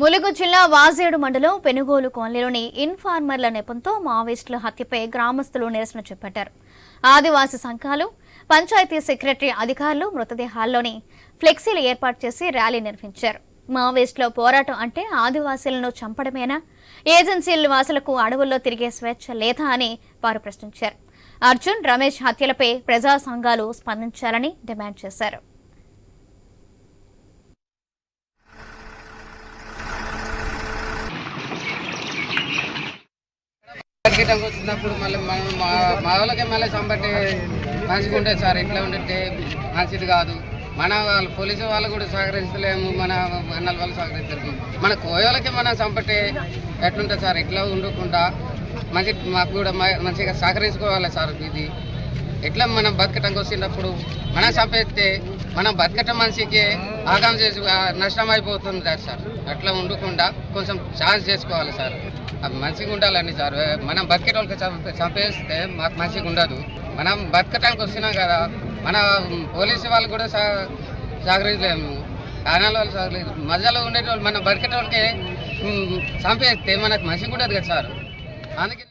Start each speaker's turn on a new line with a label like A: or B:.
A: ములుగు జిల్లా వాజేడు మండలం పెనుగోలు కాలనీలోని ఇన్ఫార్మర్ల నెపంతో మావోయిస్టుల హత్యపై గ్రామస్తులు నిరసన చేపట్టారు. ఆదివాసీ సంఘాలు పంచాయతీ సెక్రటరీ అధికారులు మృతదేహాల్లోని ఫ్లెక్సీలు ఏర్పాటు చేసి ర్యాలీ నిర్వహించారు. మావోయిస్టుల పోరాటం అంటే ఆదివాసీలను చంపడమేనా? ఏజెన్సీల వాసులకు అడవుల్లో తిరిగే స్వేచ్ఛ లేదా అని వారు ప్రశ్నించారు. అర్జున్ రమేష్ హత్యలపై ప్రజా సంఘాలు స్పందించాలని డిమాండ్ చేశారు.
B: మార్కెట్కి వచ్చినప్పుడు మళ్ళీ మనం మా మా వాళ్ళకే మళ్ళీ సంబట్టి మంచిగా ఉంటుంది సార్ ఇట్లా ఉంటే మంచిది కాదు. మన వాళ్ళు పోలీసు వాళ్ళు కూడా సహకరించలేము మన అన్నల వాళ్ళు సహకరించలేము. మన కోయోళ్ళకి మనం చంపటే ఎట్లుంటుంది సార్ ఇట్లా ఉండకుండా మంచి మాకు కూడా మంచిగా సహకరించుకోవాలి సార్ ఇది. ఎట్లా మనం బతకటానికి వచ్చినప్పుడు మనం చంపేస్తే మనం బతకట మనిషికి ఆగం చేసి నష్టం అయిపోతుంది కదా సార్. అట్లా ఉండకుండా కొంచెం ఛాన్స్ చేసుకోవాలి సార్. మంచిగా ఉండాలండి సార్. మనం బతికేటోళ్ళకి చంపే చంపేస్తే మాకు మంచిగా ఉండదు. మనం బతకటానికి వస్తున్నాం కదా. మన పోలీసు వాళ్ళు కూడా సహ- సహకరించలేము కానాల వాళ్ళు సహకరించలేదు మధ్యలో ఉండేటోళ్ళు మనం బతికేటోళ్ళకి ఉమ్, చంపేస్తే మనకు మంచిగా ఉండదు కదా సార్. అందుకే